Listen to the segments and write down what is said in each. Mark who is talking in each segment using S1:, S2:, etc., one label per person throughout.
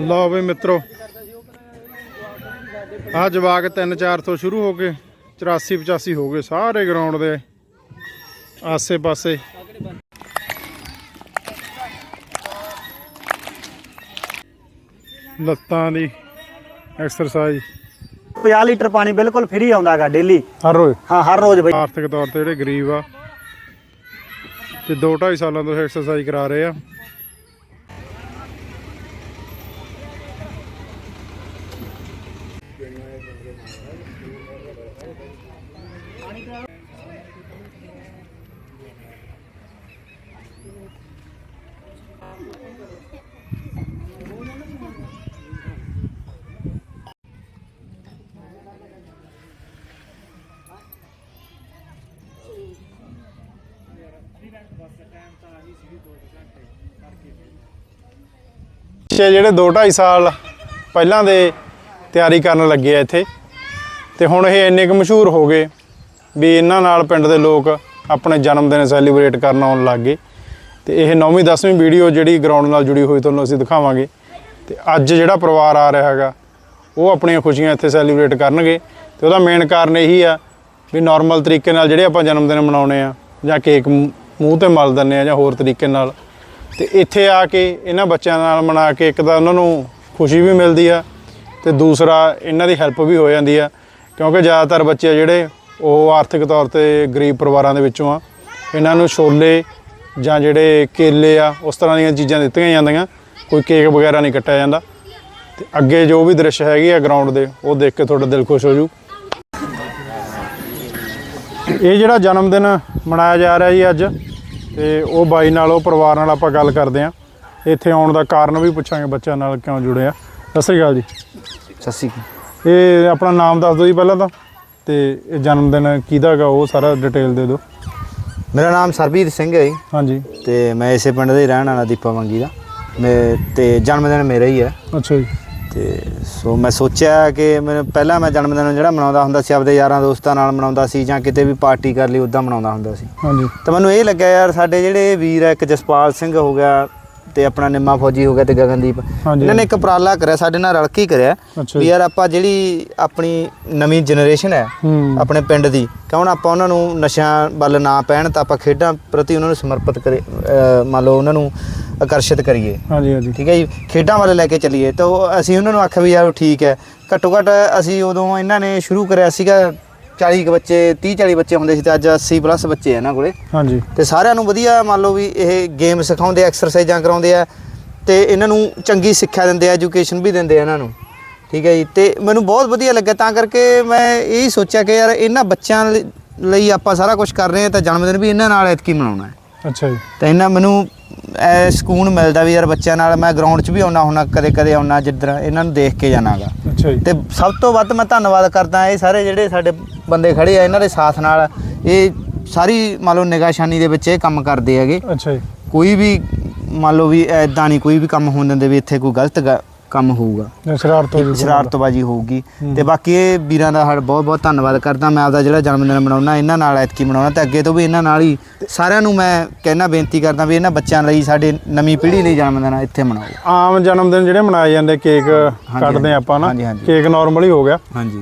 S1: ਲਓ ਵੀ ਮਿੱਤਰੋ ਆ ਜਵਾਕ 3-4 ਤੋਂ ਸ਼ੁਰੂ ਹੋ ਕੇ 84 85 ਹੋ ਗਏ ਸਾਰੇ ਗਰਾਊਂਡ ਦੇ ਆਸੇ ਪਾਸੇ ਲੱਤਾਂ ਦੀ ਐਕਸਰਸਾਈਜ਼
S2: 50 ਲੀਟਰ ਪਾਣੀ ਬਿਲਕੁਲ ਫ੍ਰੀ ਆਉਂਦਾਗਾ ਡੇਲੀ
S1: ਹਰ ਰੋਜ਼?
S2: ਹਾਂ ਹਰ ਰੋਜ਼ ਬਈ।
S1: ਆਰਥਿਕ ਤੌਰ ਤੇ ਜਿਹੜੇ ਗਰੀਬ ਆ ਤੇ 2.5 ਸਾਲਾਂ ਤੋਂ ਐਕਸਰਸਾਈਜ਼ ਕਰਾ ਰਹੇ ਆ। ਪਿੱਛੇ ਜਿਹੜੇ 2.5 ਸਾਲ ਪਹਿਲਾਂ ਦੇ ਤਿਆਰੀ ਕਰਨ ਲੱਗੇ ਆ ਇੱਥੇ, ਤੇ ਹੁਣ ਇਹ ਇੰਨੇ ਕੁ ਮਸ਼ਹੂਰ ਹੋ ਗਏ ਵੀ ਇਹਨਾਂ ਨਾਲ ਪਿੰਡ ਦੇ ਲੋਕ ਆਪਣੇ ਜਨਮ ਦਿਨ ਸੈਲੀਬ੍ਰੇਟ ਕਰਨ ਆਉਣ ਲੱਗ ਗਏ। ਤੇ ਇਹ 9ਵੀਂ 10ਵੀਂ ਵੀਡੀਓ ਜਿਹੜੀ ਗਰਾਊਂਡ ਨਾਲ ਜੁੜੀ ਹੋਈ ਤੁਹਾਨੂੰ ਅਸੀਂ ਦਿਖਾਵਾਂਗੇ। ਤੇ ਅੱਜ ਜਿਹੜਾ ਪਰਿਵਾਰ ਆ ਰਿਹਾ ਹੈਗਾ, ਉਹ ਆਪਣੀਆਂ ਖੁਸ਼ੀਆਂ ਇੱਥੇ ਸੈਲੀਬ੍ਰੇਟ ਕਰਨਗੇ। ਤੇ ਉਹਦਾ ਮੇਨ ਕਾਰਨ ਇਹੀ ਆ ਵੀ ਨਾਰਮਲ ਤਰੀਕੇ ਨਾਲ ਜਿਹੜੇ ਆਪਾਂ ਜਨਮ ਦਿਨ ਮਨਾਉਣੇ ਆ ਜਾਂ ਕੇਕ ਮੂੰਹ ਤੇ ਮਲ ਦਿੰਦੇ ਆ ਜਾਂ ਹੋਰ ਤਰੀਕੇ ਨਾਲ। ਤੇ ਇੱਥੇ ਆ ਕੇ ਇਹਨਾਂ ਬੱਚਿਆਂ ਨਾਲ ਮਨਾ ਕੇ ਇੱਕ ਤਾਂ ਉਹਨਾਂ ਨੂੰ ਖੁਸ਼ੀ ਵੀ ਮਿਲਦੀ ਆ ਤੇ ਦੂਸਰਾ ਇਹਨਾਂ ਦੀ ਹੈਲਪ ਵੀ ਹੋ ਜਾਂਦੀ ਆ। ਕਿਉਂਕਿ ਜ਼ਿਆਦਾਤਰ ਬੱਚੇ ਆ ਜਿਹੜੇ ਉਹ ਆਰਥਿਕ ਤੌਰ ਤੇ ਗਰੀਬ ਪਰਿਵਾਰਾਂ ਦੇ ਵਿੱਚੋਂ ਆ। ਇਹਨਾਂ ਨੂੰ ਛੋਲੇ ਜਾਂ ਜਿਹੜੇ ਕੇਲੇ ਆ, ਉਸ ਤਰ੍ਹਾਂ ਦੀਆਂ ਚੀਜ਼ਾਂ ਦਿੱਤੀਆਂ ਜਾਂਦੀਆਂ। ਕੋਈ ਕੇਕ ਵਗੈਰਾ ਨਹੀਂ ਕੱਟਿਆ ਜਾਂਦਾ। ਤੇ ਅੱਗੇ ਜੋ ਵੀ ਦ੍ਰਿਸ਼ ਹੈਗੇ ਆ ਗਰਾਊਂਡ ਦੇ, ਉਹ ਦੇਖ ਕੇ ਤੁਹਾਡਾ ਦਿਲ ਖੁਸ਼ ਹੋ ਜੂ। ਇਹ ਜਿਹੜਾ ਜਨਮ ਦਿਨ ਮਨਾਇਆ ਜਾ ਰਿਹਾ ਜੀ ਅੱਜ ਤੇ ਉਹ ਬਾਈ ਨਾਲ ਉਹ ਪਰਿਵਾਰ ਨਾਲ ਆਪਾਂ ਗੱਲ ਕਰਦੇ ਆਂ ਇੱਥੇ ਆਉਣ ਦਾ ਕਾਰਨ ਵੀ ਪੁੱਛਾਂਗੇ ਬੱਚਿਆਂ ਨਾਲ ਕਿਉਂ ਜੁੜੇ ਆ। ਸਤਿ ਸ਼੍ਰੀ ਅਕਾਲ ਜੀ।
S3: ਸਤਿ ਸ਼੍ਰੀ ਅਕਾਲ।
S1: ਇਹ ਆਪਣਾ ਨਾਮ ਦੱਸ ਦਿਓ ਜੀ ਪਹਿਲਾਂ ਤਾਂ ਤੇ ਇਹ ਜਨਮ ਦਿਨ ਕਿਹਦਾ ਹੈਗਾ ਉਹ ਸਾਰਾ ਡਿਟੇਲ ਦੇ ਦਿਓ।
S3: ਮੇਰਾ ਨਾਮ ਸਰਬੀਰ ਸਿੰਘ ਹੈ ਜੀ।
S1: ਹਾਂਜੀ।
S3: ਤੇ ਮੈਂ ਇਸੇ ਪਿੰਡ ਦਾ ਹੀ ਰਹਿਣ ਵਾਲਾ ਦੀਪਾ ਮੰਗੀ ਦਾ। ਮੈਂ ਤੇ ਜਨਮ ਦਿਨ ਮੇਰਾ ਹੀ ਹੈ।
S1: ਅੱਛਾ ਜੀ।
S3: ਤੇ ਸੋ ਮੈਂ ਸੋਚਿਆ ਕਿ ਮੈਂ ਪਹਿਲਾਂ ਮੈਂ ਜਨਮ ਦਿਨ ਜਿਹੜਾ ਮਨਾਉਂਦਾ ਹੁੰਦਾ ਸੀ ਆਪਦੇ ਯਾਰਾਂ ਦੋਸਤਾਂ ਨਾਲ ਮਨਾਉਂਦਾ ਸੀ ਜਾਂ ਕਿਤੇ ਵੀ ਪਾਰਟੀ ਕਰ ਲਈ ਉਦਾਂ ਮਨਾਉਂਦਾ ਹੁੰਦਾ ਸੀ।
S1: ਹਾਂਜੀ।
S3: ਤਾਂ ਮੈਨੂੰ ਇਹ ਲੱਗਿਆ ਯਾਰ ਸਾਡੇ ਜਿਹੜੇ ਵੀਰ ਆ ਇੱਕ ਜਸਪਾਲ ਸਿੰਘ ਹੋ ਗਿਆ ਤੇ ਆਪਣਾ ਨਿੰਮਾ ਫੌਜੀ ਹੋ ਗਿਆ ਤੇ ਗਗਨਦੀਪ।
S1: ਹਾਂਜੀ।
S3: ਇਹਨਾਂ ਨੇ ਇੱਕ ਉਪਰਾਲਾ ਕਰਿਆ ਸਾਡੇ ਨਾਲ ਰਲ ਕੇ ਹੀ ਕਰਿਆ
S1: ਅੱਛਾ
S3: ਵੀ
S1: ਜੀ।
S3: ਯਾਰ ਆਪਾਂ ਜਿਹੜੀ ਆਪਣੀ ਨਵੀਂ ਜਨਰੇਸ਼ਨ ਹੈ
S1: ਹੂੰ।
S3: ਆਪਣੇ ਪਿੰਡ ਦੀ ਕਿਉਂ ਨਾ ਆਪਾਂ ਉਹਨਾਂ ਨੂੰ ਨਸ਼ਿਆਂ ਵੱਲ ਨਾ ਪੈਣ ਤਾਂ ਆਪਾਂ ਖੇਡਾਂ ਪ੍ਰਤੀ ਉਹਨਾਂ ਨੂੰ ਸਮਰਪਿਤ ਕਰੇ ਅਹ ਮੰਨ ਲਓ ਉਹਨਾਂ ਨੂੰ ਆਕਰਸ਼ਿਤ ਕਰੀਏ।
S1: ਹਾਂਜੀ ਹਾਂਜੀ।
S3: ਠੀਕ ਹੈ ਜੀ? ਖੇਡਾਂ ਵੱਲ ਲੈ ਕੇ ਚੱਲੀਏ। ਤਾਂ ਉਹ ਅਸੀਂ ਉਹਨਾਂ ਨੂੰ ਆਖਿਆ ਵੀ ਯਾਰ ਠੀਕ ਹੈ। ਘੱਟੋ ਘੱਟ ਅਸੀਂ ਉਦੋਂ ਇਹਨਾਂ ਨੇ ਸ਼ੁਰੂ ਕਰਿਆ ਸੀਗਾ 40 ਕੁ ਬੱਚੇ 30 40 ਬੱਚੇ ਹੁੰਦੇ ਸੀ ਤੇ ਅੱਜ 80 ਪਲੱਸ ਬੱਚੇ ਆ ਇਹਨਾਂ ਕੋਲੇ।
S1: ਹਾਂਜੀ।
S3: ਤੇ ਸਾਰਿਆਂ ਨੂੰ ਵਧੀਆ ਮੰਨ ਲਓ ਵੀ ਇਹ ਗੇਮ ਸਿਖਾਉਂਦੇ ਐਕਸਰਸਾਈਜ਼ਾਂ ਕਰਾਉਂਦੇ ਆ ਤੇ ਇਹਨਾਂ ਨੂੰ ਚੰਗੀ ਸਿੱਖਿਆ ਦਿੰਦੇ ਆ ਐਜੂਕੇਸ਼ਨ ਵੀ ਦਿੰਦੇ ਆ ਇਹਨਾਂ ਨੂੰ। ਠੀਕ ਹੈ ਜੀ ਤੇ ਮੈਨੂੰ ਬਹੁਤ ਵਧੀਆ ਲੱਗਾ ਤਾਂ ਕਰਕੇ ਮੈਂ ਇਹ ਸੋਚਿਆ ਕਿ ਯਾਰ ਇਹਨਾਂ ਬੱਚਿਆਂ ਲਈ- ਆਪਾਂ ਸਾਰਾ ਕੁਝ ਕਰ ਰਹੇ ਹਾਂ ਤਾਂ ਜਨਮ ਦਿਨ ਵੀ ਇਹਨਾਂ ਨਾਲ ਐਤਕੀ ਮਨਾਉਣਾ ਹੈ।
S1: ਅੱਛਾ ਜੀ।
S3: ਤਾਂ ਇਹਨਾਂ ਮੈਨੂੰ ਇਹ ਸਕੂਨ ਮਿਲਦਾ ਵੀ ਯਾਰ ਬੱਚਿਆਂ ਨਾਲ ਮੈਂ ਗਰਾਊਂਡ 'ਚ ਵੀ ਆਉਣਾ ਹੁੰਨਾ ਕਦੇ ਕਦੇ ਆਉਣਾ ਜਿੱਦਾਂ ਇਹਨਾਂ ਨੂੰ ਦੇਖ ਕੇ ਜਾਣਾਗਾ।
S1: ਅੱਛਾ ਜੀ।
S3: ਤੇ ਸਭ ਤੋਂ ਵੱਧ ਮੈਂ ਧੰਨਵਾਦ ਕਰਦਾ ਇਹ ਸਾਰੇ ਜਿਹੜੇ ਸਾਡੇ ਬੰਦੇ ਖੜੇ ਆ ਇਹਨਾਂ ਦੇ ਸਾਥ ਨਾਲ ਇਹ ਸਾਰੀ ਮੰਨ ਲਓ ਨਿਗਾਹਸ਼ਾਨੀ ਦੇ ਵਿੱਚ ਇਹ ਕੰਮ ਕਰਦੇ ਹੈਗੇ।
S1: ਅੱਛਾ ਜੀ।
S3: ਕੋਈ ਵੀ ਮੰਨ ਲਓ ਵੀ ਐਦਾਂ ਨਹੀਂ ਕੋਈ ਵੀ ਕੰਮ ਹੋਣ ਦਿੰਦੇ ਵੀ ਇੱਥੇ ਕੋਈ ਗਲਤ ਗ- ਕੰਮ ਹੋਊਗਾ।
S1: ਸ਼ਰਾਰਤ ਹੋ
S3: ਸ਼ਰਾਰਤਬਾਜ਼ੀ ਹੋਊਗੀ। ਤੇ ਬਾਕੀ ਇਹ ਵੀਰਾਂ ਦਾ ਬਹੁਤ ਬਹੁਤ ਧੰਨਵਾਦ ਕਰਦਾ। ਮੈਂ ਆਪਦਾ ਜਿਹੜਾ ਜਨਮ ਦਿਨ ਮਨਾਉਣਾ ਇਹਨਾਂ ਨਾਲ ਐਤਕੀ ਮਨਾਉਣਾ ਤੇ ਅੱਗੇ ਤੋਂ ਵੀ ਇਹਨਾਂ ਨਾਲ ਹੀ ਸਾਰਿਆਂ ਨੂੰ ਮੈਂ ਕਹਿਣਾ ਬੇਨਤੀ ਕਰਦਾ ਵੀ ਇਹਨਾਂ ਬੱਚਿਆਂ ਲਈ ਸਾਡੇ ਨਵੀਂ ਪੀੜ੍ਹੀ ਲਈ ਜਨਮ ਦਿਨ ਇੱਥੇ ਮਨਾਓ।
S1: ਆਮ ਜਨਮ ਦਿਨ ਜਿਹੜੇ ਮਨਾਏ ਜਾਂਦੇ ਕੇਕ ਕੱਟਦੇ ਆਪਾਂ ਨਾ। ਕੇਕ ਨਾਰਮਲ ਹੀ ਹੋ ਗਿਆ।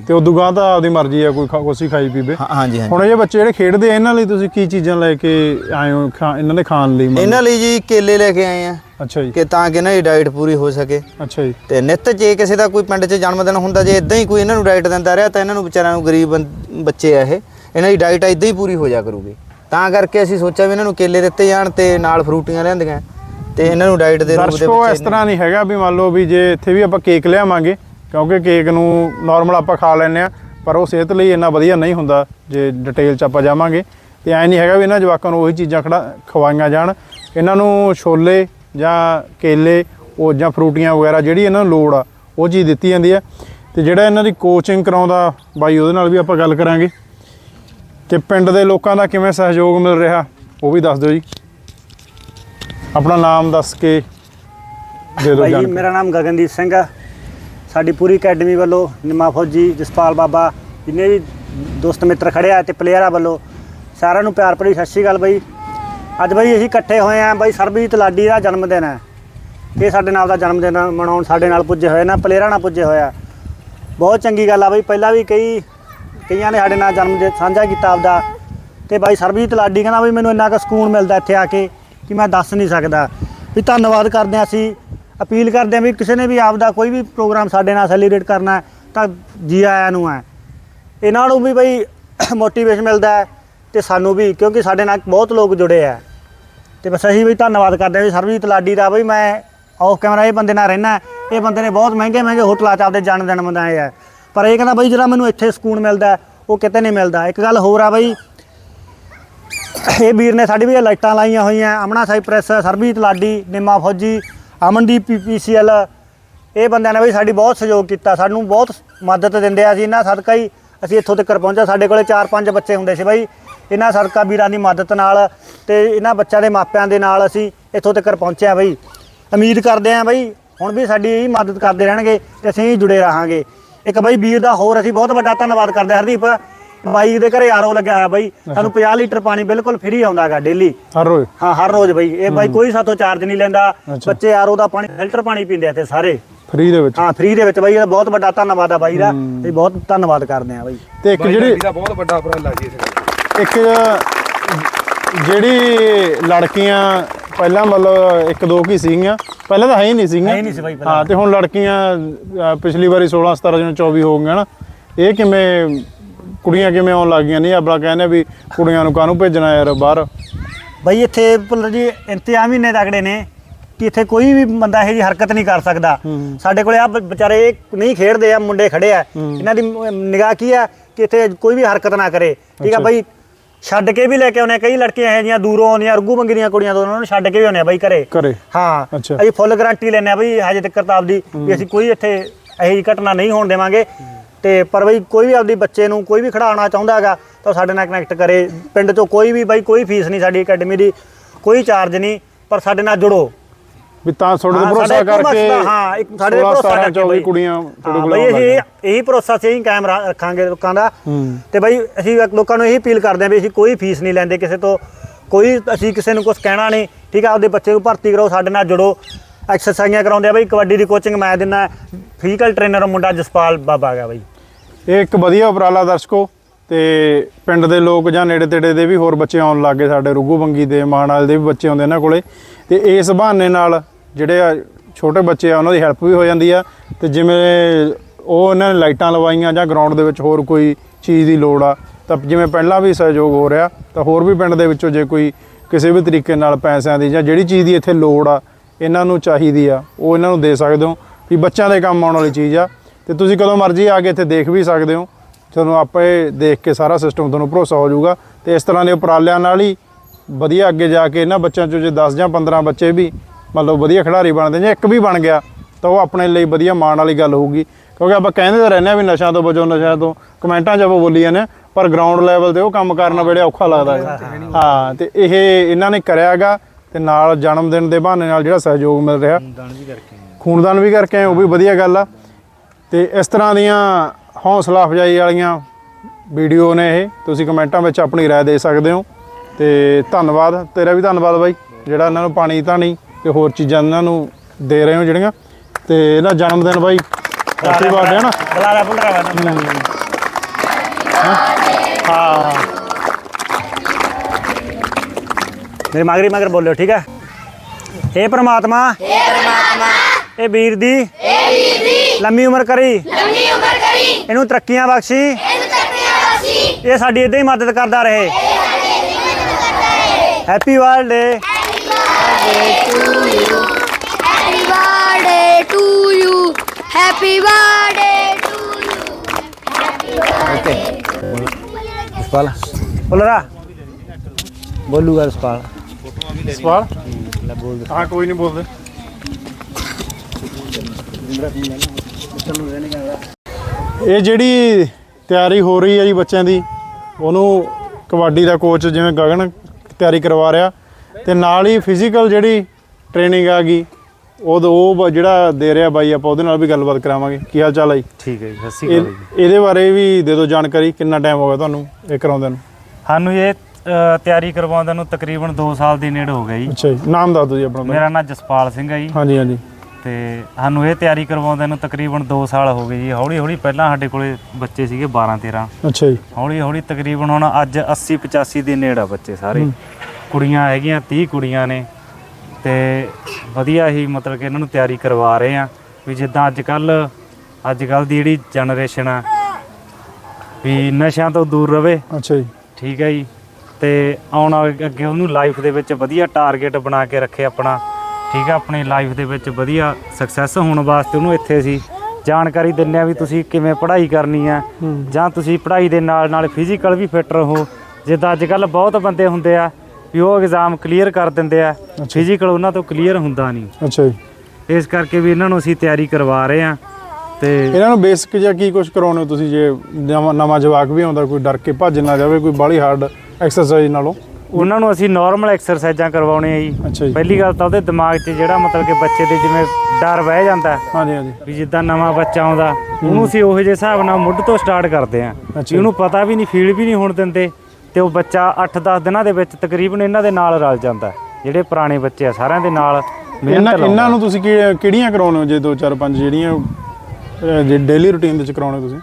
S1: ਤੇ ਉਦੋਂ ਗਾਂ ਤਾਂ ਆਪਦੀ ਮਰਜ਼ੀ ਆ ਕੋਈ ਕੁਛ ਹੀ ਖਾਈ ਪੀਵੇ।
S3: ਹਾਂਜੀ
S1: ਹੁਣ ਇਹ ਬੱਚੇ ਜਿਹੜੇ ਖੇਡਦੇ ਆ ਇਹਨਾਂ ਲਈ ਤੁਸੀਂ ਕੀ ਚੀਜ਼ਾਂ ਲੈ ਕੇ ਆਏ ਹੋ ਇਹਨਾਂ ਦੇ ਖਾਣ ਲਈ?
S3: ਇਹਨਾਂ ਲਈ ਜੀ ਕੇਲੇ ਲੈ ਕੇ ਆਏ ਆ।
S1: ਅੱਛਾ ਜੀ।
S3: ਕਿ ਤਾਂ ਕਿ ਇਹਨਾਂ ਦੀ ਡਾਈਟ ਪੂਰੀ ਹੋ ਸਕੇ।
S1: ਅੱਛਾ ਜੀ।
S3: ਤੇ ਨਿੱਤ ਜੇ ਕਿਸੇ ਦਾ ਕੋਈ ਪਿੰਡ 'ਚ ਜਨਮ ਦਿਨ ਹੁੰਦਾ ਜੇ ਇਦਾਂ ਹੀ ਕੋਈ ਇਹਨਾਂ ਨੂੰ ਡਾਈਟ ਦਿੰਦਾ ਰਿਹਾ ਤਾਂ ਇਹਨਾਂ ਨੂੰ ਵਿਚਾਰਿਆਂ ਨੂੰ ਗਰੀਬ ਬੱਚੇ ਆ ਇਹ। ਇਹਨਾਂ ਦੀ ਡਾਈਟ ਇਦਾਂ ਹੀ ਪੂਰੀ ਹੋ ਜਾ ਕਰੂਗੀ। ਤਾਂ ਕਰਕੇ ਅਸੀਂ ਸੋਚਿਆ ਵੀ ਇਹਨਾਂ ਨੂੰ ਕੇਲੇ ਦਿੱਤੇ ਜਾਣ ਤੇ ਨਾਲ ਫਰੂਟੀਆਂ ਲਿਆਂਦੀਆਂ। ਤੇ ਇਹਨਾਂ ਨੂੰ ਡਾਈਟ ਦੇ ਰੂਪ ਦੇ
S1: ਦਰਸ਼ਕੋ ਇਸ
S3: ਵਿੱਚ
S1: ਤਰ੍ਹਾਂ ਨਹੀਂ ਹੈਗਾ ਵੀ ਮੰਨ ਲਓ ਵੀ ਜੇ ਇੱਥੇ ਵੀ ਆਪਾਂ ਕੇਕ ਲਿਆਵਾਂਗੇ ਕਿਉਂਕਿ ਕੇਕ ਨੂੰ ਨਾਰਮਲ ਆਪਾਂ ਖਾ ਲੈਂਦੇ ਆ ਪਰ ਉਹ ਸਿਹਤ ਲਈ ਇੰਨਾ ਵਧੀਆ ਨਹੀਂ ਹੁੰਦਾ ਜੇ ਡਿਟੇਲ ਚ ਆਪਾਂ ਜਾਵਾਂਗੇ। ਤੇ ਐ ਨਹੀਂ ਹੈਗਾ ਵੀ ਇਹਨਾਂ ਜਵਾਕਾਂ ਨੂੰ ਉਹੀ ਚੀਜ਼ਾਂ ਖੜਾ ਖਵਾਈਆਂ ਜਾਣ। ਇਹਨਾਂ ਨੂੰ ਛੋਲੇ ਜਾਂ ਕੇਲੇ ਉਹ ਜਾਂ ਫਰੂਟੀਆਂ ਵਗੈਰਾ ਜਿਹੜੀ ਇਹਨਾਂ ਨੂੰ ਲੋੜ ਆ ਉਹ ਚੀਜ਼ ਦਿੱਤੀ ਜਾਂਦੀ ਆ। ਤੇ ਜਿਹੜਾ ਇਹਨਾਂ ਦੀ ਕੋਚਿੰਗ ਕਰਾਉਂਦਾ ਬਾਈ ਉਹਦੇ ਨਾਲ ਵੀ ਆਪਾਂ ਗੱਲ ਕਰਾਂਗੇ। ਤੇ ਪਿੰਡ ਦੇ ਲੋਕਾਂ ਦਾ ਕਿਵੇਂ ਸਹਿਯੋਗ ਮਿਲ ਰਿਹਾ ਉਹ ਵੀ ਦੱਸ ਦਿਓ ਜੀ। ਆਪਣਾ ਨਾਮ ਦੱਸ ਕੇ ਦੇ ਦਿਓ
S2: ਜੀ ਮੇਰਾ ਨਾਮ ਗਗਨਦੀਪ ਸਿੰਘ ਆ। ਸਾਡੀ ਪੂਰੀ ਅਕੈਡਮੀ ਵੱਲੋਂ ਨਿੰਮਾ ਫੌਜੀ ਜਸਪਾਲ ਬਾਬਾ ਜਿੰਨੇ ਵੀ ਦੋਸਤ ਮਿੱਤਰ ਖੜੇ ਆ ਤੇ ਪਲੇਅਰਾਂ ਵੱਲੋਂ ਸਾਰਿਆਂ ਨੂੰ ਪਿਆਰ ਭਰੀ ਸਤਿ ਸ਼੍ਰੀ ਅਕਾਲ ਬਾਈ। ਅੱਜ ਬਈ ਅਸੀਂ ਇਕੱਠੇ ਹੋਏ ਆਂ, ਬਈ ਸਰਬਜੀਤ ਲਾਡੀ ਦਾ ਜਨਮ ਦਿਨ ਹੈ। ਇਹ ਸਾਡੇ ਨਾਲ ਦਾ ਜਨਮ ਦਿਨ ਮਨਾਉਣ ਸਾਡੇ ਨਾਲ ਪੁੱਜੇ ਹੋਏ ਨਾ, ਪਲੇਅਰਾਂ ਨਾਲ ਪੁੱਜੇ ਹੋਇਆ ਬਹੁਤ ਚੰਗੀ ਗੱਲ ਆ ਬਈ, ਪਹਿਲਾਂ ਵੀ ਕਈ, ਕਈਆਂ ਨੇ ਸਾਡੇ ਨਾਲ ਜਨਮ ਦਿਨ ਸਾਂਝਾ ਕੀਤਾ ਆਪਦਾ। ਤੇ ਬਾਈ ਸਰਬਜੀਤ ਲਾਡੀ ਕਹਿੰਦਾ ਵੀ ਮੈਨੂੰ ਇੰਨਾ ਕੁ ਸਕੂਨ ਮਿਲਦਾ ਇੱਥੇ ਆ ਕੇ ਕਿ ਮੈਂ ਦੱਸ ਨਹੀਂ ਸਕਦਾ। ਵੀ ਧੰਨਵਾਦ ਕਰਦੇ ਹਾਂ ਅਸੀਂ, ਅਪੀਲ ਕਰਦੇ ਹਾਂ ਵੀ ਕਿਸੇ ਨੇ ਵੀ ਆਪਦਾ ਕੋਈ ਵੀ ਪ੍ਰੋਗਰਾਮ ਸਾਡੇ ਨਾਲ ਸੈਲੀਬ੍ਰੇਟ ਕਰਨਾ ਤਾਂ ਜੀ ਆਇਆਂ ਨੂੰ ਹੈ। ਇਹਨਾਂ ਨੂੰ ਵੀ ਬਈ ਮੋਟੀਵੇਸ਼ਨ ਮਿਲਦਾ ਹੈ। ਤੇ ਸਾਨੂੰ ਵੀ, ਕਿਉਂਕਿ ਸਾਡੇ ਨਾਲ ਬਹੁਤ ਲੋਕ ਜੁੜੇ ਆ। ਤੇ ਬਸ ਅਸੀਂ ਵੀ ਧੰਨਵਾਦ ਕਰਦੇ ਹਾਂ ਵੀ ਸਰਬਜੀਤ ਲਾਡੀ ਦਾ ਬਈ ਮੈਂ ਆਫ ਕੈਮਰਾ ਇਹ ਬੰਦੇ ਨਾਲ ਰਹਿਣਾ ਇਹ ਬੰਦੇ ਨੇ ਬਹੁਤ ਮਹਿੰਗੇ ਮਹਿੰਗੇ ਹੋਟਲਾਂ 'ਚ ਆਪਦੇ ਜਨਮ ਦਿਨ ਮਨਾਏ ਆ। ਪਰ ਇਹ ਕਹਿੰਦਾ ਬਈ ਜਿਹੜਾ ਮੈਨੂੰ ਇੱਥੇ ਸਕੂਨ ਮਿਲਦਾ ਉਹ ਕਿਤੇ ਨਹੀਂ ਮਿਲਦਾ। ਇੱਕ ਗੱਲ ਹੋਰ ਆ ਬਈ, ਇਹ ਵੀਰ ਨੇ ਸਾਡੀ ਵੀ ਇਹ ਲਾਈਟਾਂ ਲਾਈਆਂ ਹੋਈਆਂ। ਅਮਨਾ ਸਾਈਪ੍ਰੈਸ ਸਰਬਜੀਤ ਲਾਡੀ, ਨਿੰਮਾ ਫੌਜੀ, ਅਮਨਦੀਪ ਪੀਪੀਸੀਐਲ ਇਹ ਬੰਦਿਆਂ ਨੇ ਬਈ ਸਾਡੀ ਬਹੁਤ ਸਹਿਯੋਗ ਕੀਤਾ। ਸਾਨੂੰ ਬਹੁਤ ਮਦਦ ਦਿੰਦੇ ਆ ਅਸੀਂ ਇਹਨਾਂ ਸਦਕਾ ਹੀ ਅਸੀਂ ਇੱਥੋਂ ਤੱਕ ਪਹੁੰਚਿਆ ਸਾਡੇ ਕੋਲੇ 4-5 ਬੱਚੇ ਹੁੰਦੇ ਸੀ ਬਈ। ਇਹਨਾਂ ਸਦਕਾ ਵੀਰਾਂ ਦੀ ਮਦਦ ਨਾਲ ਤੇ ਇਹਨਾਂ ਬੱਚਿਆਂ ਦੇ ਮਾਪਿਆਂ ਦੇ ਨਾਲ ਅਸੀਂ ਇੱਥੋਂ ਤੱਕ ਪਹੁੰਚੇ ਆ ਬਈ। ਉਮੀਦ ਕਰਦੇ ਆ ਬਈ ਹੁਣ ਵੀ ਸਾਡੀ ਇਹ ਮਦਦ ਕਰਦੇ ਰਹਿਣਗੇ ਤੇ ਅਸੀਂ ਜੁੜੇ ਰਹਾਂਗੇ। ਇੱਕ ਬਈ ਵੀਰ ਦਾ ਹੋਰ ਅਸੀਂ ਬਹੁਤ ਵੱਡਾ ਧੰਨਵਾਦ ਕਰਦੇ ਹਾਂ ਹਰਦੀਪ। ਬਾਈ ਦੇ ਘਰੇ ਆਰਓ ਲੱਗਿਆ ਹੋਇਆ ਬਾਈ। ਸਾਨੂੰ 50 ਲੀਟਰ ਪਾਣੀ ਬਿਲਕੁਲ ਫ੍ਰੀ ਆਉਂਦਾ ਹੈਗਾ ਡੇਲੀ
S1: ਹਰ ਰੋਜ਼?
S2: ਹਾਂ ਹਰ ਰੋਜ਼ ਬਾਈ। ਇਹ ਬਾਈ ਕੋਈ ਸਾਤੋਂ ਚਾਰਜ ਨਹੀਂ ਲੈਂਦਾ। ਬੱਚੇ ਆਰਓ ਦਾ ਪਾਣੀ ਫਿਲਟਰ ਪਾਣੀ ਪੀਂਦੇ ਆ ਇੱਥੇ ਸਾਰੇ।
S1: ਫ੍ਰੀ ਦੇ ਵਿੱਚ?
S2: ਹਾਂ ਫ੍ਰੀ ਦੇ ਵਿੱਚ ਬਾਈ। ਇਹਦਾ ਬਹੁਤ ਵੱਡਾ ਧੰਨਵਾਦ ਆ ਬਾਈ ਦਾ। ਅਸੀਂ ਬਹੁਤ ਧੰਨਵਾਦ ਕਰਦੇ ਆ ਬਾਈ।
S1: ਤੇ ਇੱਕ
S4: ਬਾਈ
S1: ਜਿਹੜੀ
S4: ਦਾ ਬਹੁਤ ਵੱਡਾ ਉਪਰਾਲਾ ਜੀ ਇਸ
S1: ਇੱਕ ਜਿਹੜੀ ਲੜਕੀਆਂ ਪਹਿਲਾਂ ਮਤਲਬ ਇੱਕ ਦੋ ਕੀ ਸੀਗੀਆਂ ਪਹਿਲਾਂ ਤਾਂ ਹੈ ਹੀ ਨਹੀਂ ਸੀਗੀਆਂ।
S2: ਹੈ ਨਹੀਂ ਸੀ ਬਾਈ ਪਹਿਲਾਂ।
S1: ਹਾਂ ਤੇ ਹੁਣ ਲੜਕੀਆਂ ਅਹ, ਪਿਛਲੀ ਵਾਰੀ 16 17 ਜਿਵੇਂ 24 ਹੋ ਗਈਆਂ ਨਾ। ਇਹ ਕਿਵੇਂ ਕੁੜੀਆਂ ਕਿਵੇਂ ਆਉਣ ਲੱਗ ਗਈਆਂ? ਨਹੀਂ ਆਪਣਾ ਕਹਿੰਦੇ ਵੀ ਕੁੜੀਆਂ ਨੂੰ ਕਾਹਨੂੰ ਭੇਜਣਾ ਯਾਰ ਬਾਹਰ?
S2: ਬਾਈ ਇੱਥੇ ਭੁੱਲਰ ਜੀ ਇੰਤਜ਼ਾਮ ਹੀ ਇੰਨੇ ਤਗੜੇ ਨੇ ਕਿ ਇੱਥੇ ਕੋਈ ਵੀ ਬੰਦਾ ਇਹ ਜੀ ਹਰਕਤ ਨਹੀਂ ਕਰ ਸਕਦਾ। ਸਾਡੇ ਕੋਲੇ ਆ ਵਿਚਾਰੇ ਇਹ ਨਹੀਂ ਖੇਡਦੇ ਆ ਮੁੰਡੇ ਖੜੇ ਆ। ਇਹਨਾਂ ਦੀ ਨਿਗਾਹ ਕੀ ਆ ਕਿ ਇੱਥੇ ਕੋਈ ਵੀ ਹਰਕਤ ਨਾ ਕਰੇ। ਠੀਕ ਆ ਬਾਈ ਛੱਡ ਕੇ ਵੀ ਲੈ ਕੇ ਆਉਨੇ ਕਈ ਲੜਕੀਆਂ ਇਹ ਜੀਆਂ ਦੂਰੋਂ ਆਉਂਦੀਆਂ ਅਰਗੂ ਮੰਗੀ ਦੀਆਂ ਕੁੜੀਆਂ ਤੋਂ ਉਹਨਾਂ ਨੂੰ ਛੱਡ ਕੇ ਵੀ ਆਉਨੇ ਬਾਈ ਘਰੇ।
S1: ਘਰੇ?
S2: ਹਾਂ।
S1: ਅੱਛਾ।
S2: ਅਸੀਂ ਫੁੱਲ ਗਾਰੰਟੀ ਲੈਨੇ ਆ ਬਈ ਹਜੇ ਤੱਕ ਤਾਂ ਆਪਦੀ ਵੀ ਅਸੀਂ ਕੋਈ ਇੱਥੇ ਇਹੋ ਜਿਹੀ ਘਟਨਾ ਨਹੀਂ ਹੋਣ ਦੇਵਾਂਗੇ। ਤੇ ਪਰ ਬਈ ਕੋਈ ਵੀ ਆਪਦੀ ਬੱਚੇ ਨੂੰ ਕੋਈ ਵੀ ਖਿਡਾਉਣਾ ਚਾਹੁੰਦਾ ਹੈਗਾ ਤਾਂ ਸਾਡੇ ਨਾਲ ਕਨੈਕਟ ਕਰੇ। ਪਿੰਡ ਤੋਂ ਕੋਈ ਵੀ ਬਈ ਕੋਈ ਫੀਸ ਨਹੀਂ ਸਾਡੀ ਅਕੈਡਮੀ ਦੀ ਕੋਈ ਚਾਰਜ ਨਹੀਂ ਪਰ ਸਾਡੇ ਨਾਲ ਜੁੜੋ।
S1: ਵੀ ਤਾਂ ਤੁਹਾਡੇ ਤੇ
S2: ਹਾਂ,
S1: ਭਰੋਸਾ ਕਰਕੇ
S2: ਆ, ਹਾਂ ਇੱਕ ਸਾਡੇ ਤੇ
S1: 16,
S2: ਭਰੋਸਾ
S1: 17,
S2: ਕਰਕੇ
S1: 24
S2: ਬਈ।
S1: ਕੁੜੀਆਂ ਤੁਹਾਡੇ
S2: ਹਾਂ
S1: ਕੋਲ
S2: ਬਈ ਅਸੀਂ। ਇਹੀ ਭਰੋਸਾ ਅਸੀਂ ਇਹੀ ਕਾਇਮ ਰੱਖਾਂਗੇ ਲੋਕਾਂ ਦਾ।
S1: ਹੂੰ।
S2: ਤੇ ਬਈ ਅਸੀਂ ਲੋਕਾਂ ਨੂੰ ਇਹੀ ਅਪੀਲ ਕਰਦੇ ਹਾਂ ਵੀ ਅਸੀਂ ਕੋਈ ਫੀਸ ਨਹੀਂ ਲੈਂਦੇ ਕਿਸੇ ਤੋਂ। ਕੋਈ ਅਸੀਂ ਕਿਸੇ ਨੂੰ ਕੁਝ ਕਹਿਣਾ ਨਹੀਂ। ਠੀਕ ਆ ਆਪਦੇ ਬੱਚੇ ਨੂੰ ਭਰਤੀ ਕਰੋ ਸਾਡੇ ਨਾਲ ਜੁੜੋ। ਐਕਸਰਸਾਈਜ਼ਾਂ ਕਰਾਉਂਦੇ ਆ ਬਈ ਕਬੱਡੀ ਦੀ ਕੋਚਿੰਗ ਮੈਂ ਦਿੰਦਾ। ਫਿਜ਼ੀਕਲ ਟ੍ਰੇਨਰ ਮੁੰਡਾ ਜਸਪਾਲ ਬਾਬਾ ਹੈਗਾ ਬਈ।
S1: ਇਹ ਇੱਕ ਵਧੀਆ ਉਪਰਾਲਾ ਦਰਸ਼ਕੋ। ਤੇ ਪਿੰਡ ਦੇ ਲੋਕ ਜਾਂ ਨੇੜੇ ਤੇੜੇ ਦੇ ਵੀ ਹੋਰ ਬੱਚੇ ਆਉਣ ਲੱਗੇ ਸਾਡੇ। ਰੁੱਗੂ ਬੰਗੀ ਦੇ ਮਾਣਾਲ ਦੇ ਵੀ ਬੱਚੇ ਆਉਂਦੇ ਇਹਨਾਂ ਕੋਲੇ। ਤੇ ਇਸ ਬਹਾਨੇ ਨਾਲ ਜਿਹੜੇ ਆ ਛੋਟੇ ਬੱਚੇ ਆ, ਉਹਨਾਂ ਦੀ ਹੈਲਪ ਵੀ ਹੋ ਜਾਂਦੀ ਆ। ਤੇ ਜਿਵੇਂ ਉਹ ਇਹਨਾਂ ਨੇ ਲਾਈਟਾਂ ਲਵਾਈਆਂ ਜਾਂ ਗਰਾਊਂਡ ਦੇ ਵਿੱਚ ਹੋਰ ਕੋਈ ਚੀਜ਼ ਦੀ ਲੋੜ ਆ, ਤਾਂ ਜਿਵੇਂ ਪਹਿਲਾਂ ਵੀ ਸਹਿਯੋਗ ਹੋ ਰਿਹਾ, ਤਾਂ ਹੋਰ ਵੀ ਪਿੰਡ ਦੇ ਵਿੱਚੋਂ ਜੇ ਕੋਈ ਕਿਸੇ ਵੀ ਤਰੀਕੇ ਨਾਲ ਪੈਸਿਆਂ ਦੀ ਜਾਂ ਜਿਹੜੀ ਚੀਜ਼ ਦੀ ਇੱਥੇ ਲੋੜ ਆ, ਇਹਨਾਂ ਨੂੰ ਚਾਹੀਦੀ ਆ, ਉਹ ਇਹਨਾਂ ਨੂੰ ਦੇ ਸਕਦੇ ਹੋ। ਵੀ ਬੱਚਿਆਂ ਦੇ ਕੰਮ ਆਉਣ ਵਾਲੀ ਚੀਜ਼ ਆ। ਤੇ ਤੁਸੀਂ ਕਦੋਂ ਮਰਜ਼ੀ ਆ ਕੇ ਇੱਥੇ ਦੇਖ ਵੀ ਸਕਦੇ ਹੋ। ਤੁਹਾਨੂੰ ਆਪੇ ਦੇਖ ਕੇ ਸਾਰਾ ਸਿਸਟਮ ਤੁਹਾਨੂੰ ਭਰੋਸਾ ਹੋ ਜਾਊਗਾ। ਤੇ ਇਸ ਤਰ੍ਹਾਂ ਦੇ ਉਪਰਾਲਿਆਂ ਨਾਲ ਹੀ ਵਧੀਆ ਅੱਗੇ ਜਾ ਕੇ ਇਹਨਾਂ ਬੱਚਿਆਂ ਚੋਂ ਜੇ 10 ਜਾਂ 15 ਬੱਚੇ ਵੀ ਮਤਲਬ ਵਧੀਆ ਖਿਡਾਰੀ ਬਣਦੇ ਜੇ ਇੱਕ ਵੀ ਬਣ ਗਿਆ ਤਾਂ ਉਹ ਆਪਣੇ ਲਈ ਵਧੀਆ ਮਾਣ ਵਾਲੀ ਗੱਲ ਹੋਊਗੀ ਕਿਉਂਕਿ ਆਪਾਂ ਕਹਿੰਦੇ ਤਾਂ ਰਹਿੰਦੇ ਆ ਵੀ ਨਸ਼ਾ ਤੋਂ ਬਚੋ ਨਸ਼ਾ ਤੋਂ ਕਮੈਂਟਾਂ 'ਚ ਆਪਾਂ ਬੋਲੀ ਜਾਂਦੇ ਹਾਂ, ਪਰ ਗਰਾਊਂਡ ਲੈਵਲ ਤੇ ਉਹ ਕੰਮ ਕਰਨਾ ਵੇਲੇ ਔਖਾ ਲੱਗਦਾ ਹੈ ਹਾਂ ਤੇ ਇਹ ਇਹਨਾਂ ਨੇ ਕਰਿਆਗਾ ਤੇ ਨਾਲ ਜਨਮ ਦਿਨ ਦੇ ਬਹਾਨੇ ਨਾਲ ਜਿਹੜਾ ਸਹਿਯੋਗ ਮਿਲ ਰਿਹਾ ਖੂਨਦਾਨ ਵੀ ਕਰਕੇ ਆਏ, ਉਹ ਵੀ ਵਧੀਆ ਗੱਲ ਆ ਤੇ ਇਸ ਤਰ੍ਹਾਂ ਦੀਆਂ ਹੌਸਲਾ ਅਫਜਾਈ ਵਾਲੀਆਂ ਵੀਡੀਓ ਨੇ ਇਹ ਤੁਸੀਂ ਕਮੈਂਟਾਂ ਵਿੱਚ ਆਪਣੀ رائے ਦੇ ਸਕਦੇ ਹੋ ਤੇ ਧੰਨਵਾਦ ਤੇਰਾ ਵੀ ਧੰਨਵਾਦ ਬਾਈ ਜਿਹੜਾ ਇਹਨਾਂ ਨੂੰ ਪਾਣੀ ਤਾਂ ਨਹੀਂ ਤੇ ਹੋਰ ਚੀਜ਼ਾਂ ਇਹਨਾਂ ਨੂੰ ਦੇ ਰਹੇ ਹੋ ਜਿਹੜੀਆਂ। ਤੇ ਇਹਦਾ ਜਨਮ ਦਿਨ ਬਾਈ ਹੈਪੀ ਬਰਥਡੇ ਹੈ ਨਾ
S2: ਬੁਲਾਰਾ ਬੁਲਾਰਾ
S1: ਹਾਂ।
S2: ਮੇਰੇ ਮਾਗਰੀ ਮਗਰ ਬੋਲਿਓ ਠੀਕ ਹੈ? हे ਪ੍ਰਮਾਤਮਾ।
S5: हे ਪ੍ਰਮਾਤਮਾ।
S2: ਇਹ ਵੀਰ ਦੀ।
S5: ਇਹ ਵੀਰ ਦੀ।
S2: ਲੰਮੀ ਉਮਰ ਕਰੀ।
S5: ਲੰਮੀ ਉਮਰ ਕਰੀ।
S2: ਇਹਨੂੰ ਤਰੱਕੀਆਂ ਬਖਸ਼ੀ।
S5: ਇਹਨੂੰ ਤਰੱਕੀਆਂ ਬਖਸ਼ੀ।
S2: ਇਹ ਸਾਡੀ ਇਦਾਂ ਹੀ ਮਦਦ ਕਰਦਾ ਰਹੇ। ਇਹ ਸਾਡੀ
S5: ਇਦਾਂ ਹੀ ਮਦਦ ਕਰਦਾ ਰਹੇ। Happy world day
S2: birthday
S5: to
S3: you. Happy
S6: birthday to you. Happy birthday to you. Happy
S3: birthday.
S6: Spala.
S2: ਬੋਲਰਾ ਬੋਲੂਗਾ ਰਸਪਾਲ
S1: ਸਵਾਲ ਲੈ ਬੋਲ ਦੇ ਹਾਂ ਕੋਈ ਨਹੀਂ ਬੋਲਦੇ ਇਹ ਜਿਹੜੀ ਤਿਆਰੀ ਹੋ ਰਹੀ ਹੈ ਜੀ ਬੱਚਿਆਂ ਦੀ ਉਹਨੂੰ ਕਬੱਡੀ ਦਾ ਕੋਚ ਜਿਵੇਂ ਗਗਨ ਤਿਆਰੀ ਕਰਵਾ ਰਿਹਾ ਤੇ ਨਾਲ ਹੀ ਫਿਜ਼ੀਕਲ ਜਿਹੜੀ ਟ੍ਰੇਨਿੰਗ ਆ ਗਈ ਉਹ ਜਿਹੜਾ ਦੇ ਰਿਹਾ ਬਾਈ ਆਪਾਂ ਉਹਦੇ ਨਾਲ ਵੀ ਗੱਲਬਾਤ ਕਰਾਵਾਂਗੇ। ਕੀ ਹਾਲ ਚਾਲ ਹੈ
S6: ਠੀਕ ਹੈ ਜੀ ਸਤਿ ਸ਼੍ਰੀ
S1: ਇਹ-
S6: ਅਕਾਲ ਜੀ।
S1: ਇਹਦੇ ਬਾਰੇ ਵੀ ਦੇ ਦਿਓ ਜਾਣਕਾਰੀ ਕਿੰਨਾ ਟਾਈਮ ਹੋ ਗਿਆ ਤੁਹਾਨੂੰ ਇਹ ਕਰਾਉਂਦੇ ਨੂੰ?
S6: ਸਾਨੂੰ ਇਹ ਤਿਆਰੀ ਕਰਵਾਉਂਦੇ ਨੂੰ ਤਕਰੀਬਨ 2 ਸਾਲ ਦੀ ਨੇੜੇ ਹੋ ਗਈ
S1: ਅੱਛਾ ਜੀ ਨਾਮ ਦੱਸ ਦਿਓ ਜੀ ਆਪਣਾ
S6: ਮੇਰਾ ਨਾਮ ਜਸਪਾਲ ਸਿੰਘ ਹੈ ਜੀ।
S1: ਹਾਂਜੀ ਹਾਂਜੀ।
S6: ਤੇ ਸਾਨੂੰ ਇਹ ਤਿਆਰੀ ਕਰਵਾਉਂਦੇ ਨੂੰ ਤਕਰੀਬਨ 2 ਸਾਲ ਹੋ ਗਏ ਜੀ। ਹੌਲੀ ਹੌਲੀ ਪਹਿਲਾਂ ਸਾਡੇ ਕੋਲੇ ਬੱਚੇ ਸੀਗੇ 12 13
S1: ਅੱਛਾ ਜੀ।
S6: ਹੌਲੀ ਹੌਲੀ ਤਕਰੀਬਨ ਹੁਣ ਅੱਜ 80 85 ਦੀ ਨੇੜ ਆ ਬੱਚੇ ਸਾਰੇ। ਕੁੜੀਆਂ ਹੈਗੀਆਂ 30 ਕੁੜੀਆਂ ਨੇ। ਤੇ ਵਧੀਆ ਹੀ ਮਤਲਬ ਕਿ ਇਹਨਾਂ ਨੂੰ ਤਿਆਰੀ ਕਰਵਾ ਰਹੇ ਆ ਵੀ ਜਿੱਦਾਂ ਅੱਜ ਕੱਲ ਅੱਜ ਕੱਲ ਦੀ ਜਿਹੜੀ ਜਨਰੇਸ਼ਨ ਆ ਵੀ ਨਸ਼ਿਆਂ ਤੋਂ ਦੂਰ ਰਵੇ।
S1: ਅੱਛਾ ਜੀ।
S6: ਠੀਕ ਹੈ ਜੀ। ਤੇ ਆਉਣ ਵਾਲੇ ਅੱਗੇ ਉਹਨੂੰ ਲਾਈਫ ਦੇ ਵਿੱਚ ਵਧੀਆ ਟਾਰਗੇਟ ਬਣਾ ਕੇ ਰੱਖੇ ਆਪਣਾ। ਠੀਕ ਹੈ ਆਪਣੀ ਲਾਈਫ ਦੇ ਵਿੱਚ ਵਧੀਆ ਸਕਸੈਸ ਹੋਣ ਵਾਸਤੇ ਉਹਨੂੰ ਇੱਥੇ ਅਸੀਂ ਜਾਣਕਾਰੀ ਦਿੰਦੇ ਆ ਵੀ ਤੁਸੀਂ ਕਿਵੇਂ ਪੜ੍ਹਾਈ ਕਰਨੀ ਆ। ਜਾਂ ਤੁਸੀਂ ਪੜ੍ਹਾਈ ਦੇ ਨਾਲ ਨਾਲ ਫਿਜ਼ੀਕਲ ਵੀ ਫਿੱਟ ਰਹੋ। ਜਿੱਦਾਂ ਅੱਜ ਕੱਲ ਬਹੁਤ ਬੰਦੇ ਹੁੰਦੇ ਆ ਵੀ ਉਹ ਐਗਜ਼ਾਮ ਕਲੀਅਰ ਕਰ ਦਿੰਦੇ ਆ। ਫਿਜ਼ੀਕਲ ਉਹਨਾਂ ਤੋਂ ਕਲੀਅਰ ਹੁੰਦਾ ਨਹੀਂ।
S1: ਅੱਛਾ ਜੀ।
S6: ਇਸ ਕਰਕੇ ਵੀ ਇਹਨਾਂ ਨੂੰ ਅਸੀਂ ਤਿਆਰੀ ਕਰਵਾ ਰਹੇ ਆ ਤੇ
S1: ਇਹਨਾਂ ਨੂੰ ਬੇਸਿਕ ਜਿਹਾ ਕੀ ਕੁਝ ਕਰਾਉਣੇ ਤੁਸੀਂ? ਜੇ ਨਵਾਂ ਜਵਾਕ ਵੀ ਆਉਂਦਾ ਕੋਈ ਡਰ ਕੇ ਭੱਜ ਨਾ ਜਾਵੇ ਕੋਈ ਬਾਹਲੀ ਹਾਰਡ ਐਕਸਰਸਾਈਜ਼ ਨਾਲੋਂ।
S6: ਉਹਨਾਂ ਨੂੰ ਅਸੀਂ ਨਾਰਮਲ ਐਕਸਰਸਾਈਜ਼ਾਂ ਕਰਵਾਉਣੇ ਆ ਜੀ।
S1: ਜੀ।
S6: ਪਹਿਲੀ ਗੱਲ ਤਾਂ ਉਹਦੇ ਦਿਮਾਗ 'ਚ ਜਿਹੜਾ ਮਤਲਬ ਕਿ ਬੱਚੇ ਦੇ ਜਿਵੇਂ ਡਰ ਬਹਿ ਜਾਂਦਾ
S1: ਹਾਂਜੀ ਹਾਂਜੀ।
S6: ਵੀ ਜਿੱਦਾਂ ਨਵਾਂ ਬੱਚਾ ਆਉਂਦਾ ਉਹਨੂੰ ਅਸੀਂ ਉਹੋ ਜਿਹੇ ਹਿਸਾਬ ਨਾਲ ਮੁੱਢ ਤੋਂ ਸਟਾਰਟ ਕਰਦੇ ਆਂ ਉਹਨੂੰ ਪਤਾ ਵੀ ਨਹੀਂ ਫੀਲ ਵੀ ਨਹੀਂ ਹੋਣ ਦਿੰਦੇ। ਤੇ ਉਹ ਬੱਚਾ 8-10 ਦਿਨਾਂ ਦੇ ਵਿੱਚ ਤਕਰੀਬਨ ਇਹਨਾਂ ਦੇ ਨਾਲ ਰਲ ਜਾਂਦਾ। ਜਿਹੜੇ ਪੁਰਾਣੇ ਬੱਚੇ ਆ ਸਾਰਿਆਂ ਦੇ ਨਾਲ
S1: ਇਹਨਾਂ ਨੂੰ ਤੁਸੀਂ ਕਿ- ਕਿਹੜੀਆਂ ਕਰਾਉਣੇ ਹੋ ਜੇ 2 4 5 ਜਿਹੜੀਆਂ ਜੇ ਡੇਲੀ ਰੁਟੀਨ ਵਿੱਚ ਕਰਾਉਣੇ ਤੁਸੀਂ?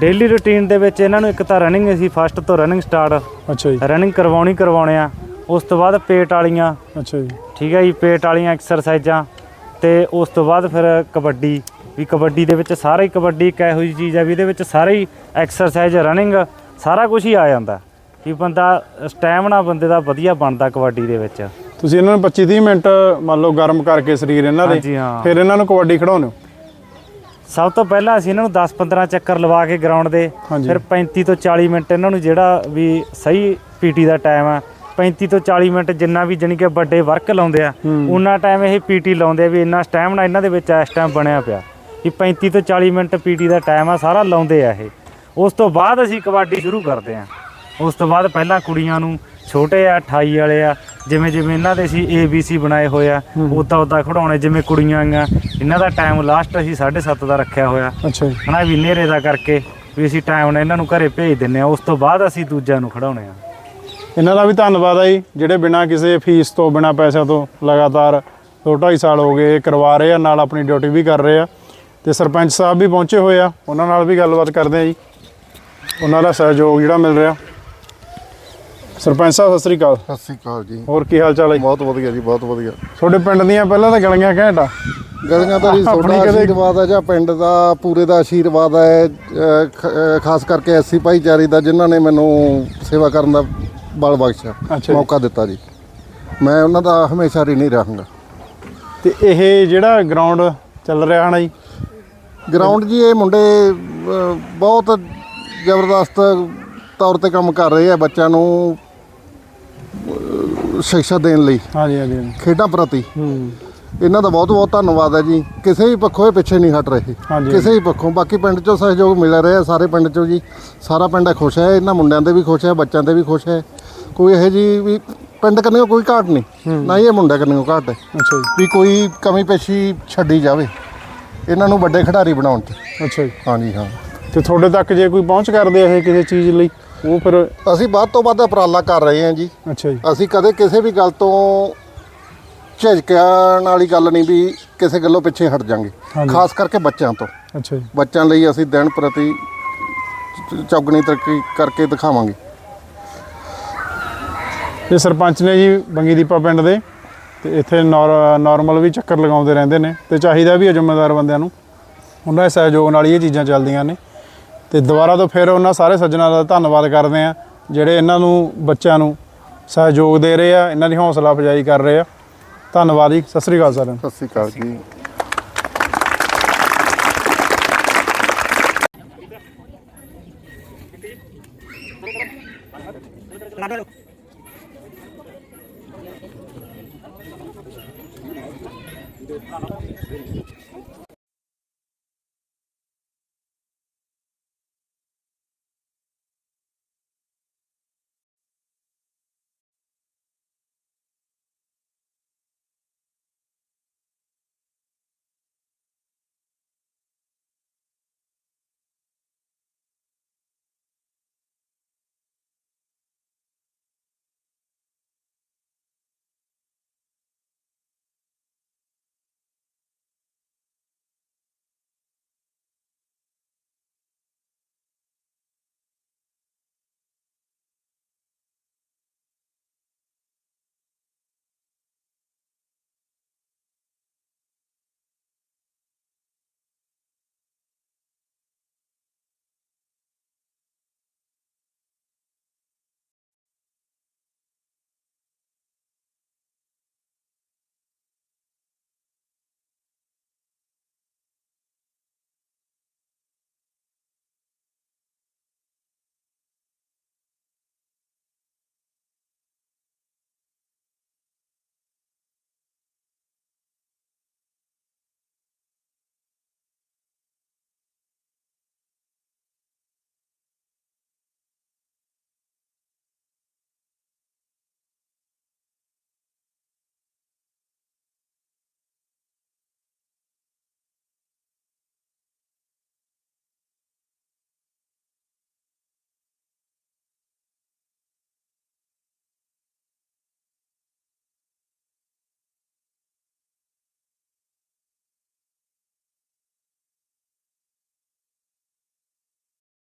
S6: ਡੇਲੀ ਰੁਟੀਨ ਦੇ ਵਿੱਚ ਇਹਨਾਂ ਨੂੰ ਇੱਕ ਤਾਂ ਰਨਿੰਗ ਅਸੀਂ ਫਸਟ ਤੋਂ ਰਨਿੰਗ ਸਟਾਰਟ
S1: ਅੱਛਾ ਜੀ।
S6: ਰਨਿੰਗ ਕਰਵਾਉਣੀ ਕਰਵਾਉਣੇ ਆ। ਉਸ ਤੋਂ ਬਾਅਦ ਪੇਟ ਵਾਲੀਆਂ
S1: ਅੱਛਾ ਜੀ।
S6: ਠੀਕ ਹੈ ਜੀ ਪੇਟ ਵਾਲੀਆਂ ਐਕਸਰਸਾਈਜ਼ਾਂ ਤੇ ਉਸ ਤੋਂ ਬਾਅਦ ਫਿਰ ਕਬੱਡੀ ਵੀ ਕਬੱਡੀ ਦੇ ਵਿੱਚ ਸਾਰਾ ਹੀ ਕਬੱਡੀ ਇੱਕ ਇਹੋ ਜਿਹੀ ਚੀਜ਼ ਆ ਵੀ ਇਹਦੇ ਵਿੱਚ ਸਾਰੇ ਹੀ ਐਕਸਰਸਾਈਜ਼ ਰਨਿੰਗ ਸਾਰਾ ਕੁਝ ਹੀ ਆ ਜਾਂਦਾ। ਕਿ ਬੰਦਾ ਸਟੈਮਿਨਾ ਬੰਦੇ ਦਾ ਵਧੀਆ ਬਣਦਾ ਕਬੱਡੀ ਦੇ ਵਿੱਚ।
S1: ਤੁਸੀਂ ਇਹਨਾਂ ਨੂੰ 25 30 ਮਿੰਟ ਮੰਨ ਲਓ ਗਰਮ ਕਰਕੇ ਸਰੀਰ ਇਹਨਾਂ
S6: ਹਾਂਜੀ,
S1: ਦੇ
S6: ਹਾਂ।
S1: ਫਿਰ ਇਹਨਾਂ ਨੂੰ ਕਬੱਡੀ ਖਿਡਾਉਂਦੇ ਹੋ?
S6: ਸਭ ਤੋਂ ਪਹਿਲਾਂ ਅਸੀਂ ਇਹਨਾਂ ਨੂੰ 10-15 ਚੱਕਰ ਲਵਾ ਕੇ ਗਰਾਊਂਡ ਦੇ
S1: ਹਾਂਜੀ।
S6: ਫਿਰ 35 ਤੋਂ 40 ਮਿੰਟ ਇਹਨਾਂ ਨੂੰ ਜਿਹੜਾ ਵੀ ਸਹੀ ਪੀਟੀ ਦਾ ਟਾਈਮ ਆ 35 ਤੋਂ 40 ਮਿੰਟ ਜਿੰਨਾ ਵੀ ਜਾਣੀ ਕਿ ਵੱਡੇ ਵਰਕ ਲਾਉਂਦੇ ਆ ਉਹਨਾਂ ਟਾਈਮ ਇਹ ਪੀਟੀ ਲਾਉਂਦੇ ਆ ਵੀ ਇੰਨਾ ਸਟੈਮਿਨਾ ਇਹਨਾਂ ਦੇ ਵਿੱਚ ਇਸ ਟਾਈਮ ਬਣਿਆ ਪਿਆ। ਕਿ 35 ਤੋਂ 40 ਮਿੰਟ ਪੀਟੀ ਦਾ ਟਾਈਮ ਆ ਸਾਰਾ ਲਾਉਂਦੇ ਆ ਇਹ। ਉਸ ਤੋਂ ਬਾਅਦ ਅਸੀਂ ਕਬੱਡੀ ਸ਼ੁਰੂ ਕਰਦੇ ਆ। ਉਸ ਤੋਂ ਬਾਅਦ ਪਹਿਲਾਂ ਕੁੜੀਆਂ ਨੂੰ ਛੋਟੇ ਆ 28 ਵਾਲੇ ਆ ਜਿਵੇਂ ਜਿਵੇਂ ਇਹਨਾਂ ਦੇ ਸੀ ABC ਬਣਾਏ ਹੋਏ ਆ ਉਦਾਂ ਉਦਾਂ ਖੜਾਉਣੇ ਜਿਵੇਂ ਕੁੜੀਆਂ ਆਂਗਾ ਇਹਨਾਂ ਦਾ ਟਾਈਮ ਲਾਸਟ ਅਸੀਂ 7:30 ਦਾ ਰੱਖਿਆ ਹੋਇਆ।
S1: ਅੱਛਾ ਜੀ।
S6: ਹਨਾ ਵੀ ਨੇਰੇ ਦਾ ਕਰਕੇ ਵੀ ਅਸੀਂ ਟਾਈਮ ਨਾਲ ਇਹਨਾਂ ਨੂੰ ਘਰੇ ਭੇਜ ਦਿੰਨੇ ਆ ਉਸ ਤੋਂ ਬਾਅਦ ਅਸੀਂ ਦੂਜਿਆਂ ਨੂੰ ਖੜਾਉਣੇ ਆ।
S1: ਇਹਨਾਂ ਦਾ ਵੀ ਧੰਨਵਾਦ ਆ ਜੀ ਜਿਹੜੇ ਬਿਨਾਂ ਕਿਸੇ ਫੀਸ ਤੋਂ ਬਿਨਾਂ ਪੈਸਿਆਂ ਤੋਂ ਲਗਾਤਾਰ 2.5 ਸਾਲ ਹੋ ਗਏ ਇਹ ਕਰਵਾ ਰਹੇ ਆ ਨਾਲ ਆਪਣੀ ਡਿਊਟੀ ਵੀ ਕਰ ਰਹੇ ਆ। ਤੇ ਸਰਪੰਚ ਸਾਹਿਬ ਵੀ ਪਹੁੰਚੇ ਹੋਏ ਆ ਉਹਨਾਂ ਨਾਲ ਵੀ ਗੱਲਬਾਤ ਕਰਦੇ ਆ ਜੀ। ਉਹਨਾਂ ਦਾ ਸਹਿਯੋਗ ਜਿਹੜਾ ਮਿਲ ਰਿਹਾ। ਸਰਪੰਚ ਸਾਹਿਬ ਸਤਿ ਸ੍ਰੀ ਅਕਾਲ।
S4: ਸਤਿ ਸ੍ਰੀ ਅਕਾਲ ਜੀ।
S1: ਹੋਰ ਕੀ ਹਾਲ ਚਾਲ ਹੈ?
S4: ਬਹੁਤ ਵਧੀਆ ਜੀ ਬਹੁਤ ਵਧੀਆ।
S1: ਤੁਹਾਡੇ ਪਿੰਡ ਦੀਆਂ ਪਹਿਲਾਂ ਤਾਂ ਗਲੀਆਂ ਘੈਂਟ ਆ?
S4: ਗਲੀਆਂ ਦਾ ਜੀ ਤੁਹਾਡਾ ਆਸ਼ੀਰਵਾਦ ਹੈ ਜਾਂ ਪਿੰਡ ਦਾ ਪੂਰੇ ਦਾ ਆਸ਼ੀਰਵਾਦ ਹੈ ਖਾਸ ਕਰਕੇ ਐਸੀ ਭਾਈਚਾਰੇ ਦਾ ਜਿਨ੍ਹਾਂ ਨੇ ਮੈਨੂੰ ਸੇਵਾ ਕਰਨ ਦਾ ਬਲ ਬਖਸ਼ਿਆ। ਮੌਕਾ ਦਿੱਤਾ ਜੀ। ਮੈਂ ਉਹਨਾਂ ਦਾ ਹਮੇਸ਼ਾ ঋਣੀ ਰਹਾਂਗਾ।
S1: ਤੇ ਇਹ ਜਿਹੜਾ ਗਰਾਊਂਡ ਚੱਲ ਰਿਹਾ ਹਨਾ ਜੀ?
S4: ਗਰਾਊਂਡ ਜੀ ਇਹ ਮੁੰਡੇ ਬਹੁਤ ਜ਼ਬਰਦਸਤ ਤੌਰ ਤੇ ਕੰਮ ਕਰ ਰਹੇ ਆ ਬੱਚਿਆਂ ਨੂੰ। ਸਿੱਖਿਆ ਦੇਣ ਲਈ।
S1: ਹਾਂਜੀ ਹਾਂਜੀ।
S4: ਖੇਡਾਂ ਪ੍ਰਤੀ।
S1: ਹੂੰ।
S4: ਇਹਨਾਂ ਦਾ ਬਹੁਤ ਬਹੁਤ ਧੰਨਵਾਦ ਹੈ ਜੀ। ਕਿਸੇ ਵੀ ਪੱਖੋਂ ਇਹ ਪਿੱਛੇ ਨਹੀਂ ਹਟ ਰਹੇ। ਕਿਸੇ ਵੀ ਪੱਖੋਂ। ਬਾਕੀ ਪਿੰਡ ਚੋਂ ਸਹਿਯੋਗ ਮਿਲ ਰਿਹਾ ਸਾਰੇ ਪਿੰਡ ਚੋਂ ਜੀ। ਸਾਰਾ ਪਿੰਡ ਖੁਸ਼ ਹੈ ਇਹਨਾਂ ਮੁੰਡਿਆਂ ਦੇ ਵੀ ਖੁਸ਼ ਹੈ ਬੱਚਿਆਂ ਦੇ ਵੀ ਖੁਸ਼ ਹੈ। ਕੋਈ ਇਹੋ ਜੀ ਵੀ ਪਿੰਡ ਕੰਨਿਓ ਕੋਈ ਘਾਟ ਨਹੀਂ। ਨਾ ਹੀ ਇਹ ਮੁੰਡਾ ਕੰਨਿਓ ਘਾਟ ਹੈ।
S1: ਅੱਛਾ ਜੀ।
S4: ਵੀ ਕੋਈ ਕਮੀ ਪੇਸ਼ੀ ਛੱਡੀ ਜਾਵੇ। ਇਹਨਾਂ ਨੂੰ ਵੱਡੇ ਖਿਡਾਰੀ ਬਣਾਉਣ 'ਚ
S1: ਅੱਛਾ ਜੀ।
S4: ਹਾਂਜੀ ਹਾਂ।
S1: ਤੇ ਤੁਹਾਡੇ ਤੱਕ ਜੇ ਕੋਈ ਪਹੁੰਚ ਕਰਦੇ ਇਹ ਕਿਸੇ ਚੀਜ਼ ਲਈ? ਉਹ ਫਿਰ
S4: ਅਸੀਂ ਵੱਧ ਤੋਂ ਵੱਧ ਉਪਰਾਲਾ ਕਰ ਰਹੇ ਹਾਂ ਜੀ।
S1: ਅੱਛਾ ਜੀ।
S4: ਅਸੀਂ ਕਦੇ ਕਿਸੇ ਵੀ ਗੱਲ ਤੋਂ ਝਿਜਕਣ ਵਾਲੀ ਗੱਲ ਨਹੀਂ ਵੀ ਕਿਸੇ ਗੱਲੋਂ ਪਿੱਛੇ ਹਟ ਜਾਾਂਗੇ।
S1: ਹਾਂਜੀ।
S4: ਖਾਸ ਕਰਕੇ ਬੱਚਿਆਂ ਤੋਂ।
S1: ਅੱਛਾ ਜੀ।
S4: ਬੱਚਿਆਂ ਲਈ ਅਸੀਂ ਦਿਨ ਪ੍ਰਤੀ ਚ- ਚੌਗਣੀ ਤਰੱਕੀ ਕਰਕੇ ਦਿਖਾਵਾਂਗੇ।
S1: ਇਹ ਸਰਪੰਚ ਨੇ ਜੀ ਬੰਗੀ ਦੀਪਾ ਪਿੰਡ ਦੇ ਤੇ ਇੱਥੇ ਨਾਰਮਲ ਵੀ ਚੱਕਰ ਲਗਾਉਂਦੇ ਰਹਿੰਦੇ ਨੇ ਤੇ ਚਾਹੀਦਾ ਵੀ ਹੈ ਜ਼ਿੰਮੇਦਾਰ ਬੰਦਿਆਂ ਨੂੰ। ਉਹਨਾਂ ਦੇ ਸਹਿਯੋਗ ਨਾਲ ਹੀ ਇਹ ਚੀਜ਼ਾਂ ਚੱਲਦੀਆਂ ਨੇ। ਤੇ ਦੁਬਾਰਾ ਤੋਂ ਫਿਰ ਉਹਨਾਂ ਸਾਰੇ ਸੱਜਣਾ ਦਾ ਧੰਨਵਾਦ ਕਰਦੇ ਆ ਜਿਹੜੇ ਇਹਨਾਂ ਨੂੰ, ਬੱਚਿਆਂ ਨੂੰ ਸਹਿਯੋਗ ਦੇ ਰਹੇ ਆ, ਇਹਨਾਂ ਦੀ ਹੌਸਲਾ ਅਫਜ਼ਾਈ ਕਰ ਰਹੇ ਆ। ਧੰਨਵਾਦ ਜੀ, ਸਤਿ ਸ੍ਰੀ ਅਕਾਲ ਸਾਰਿਆਂ ਨੂੰ।
S4: ਸਤਿ ਸ੍ਰੀ ਅਕਾਲ ਜੀ।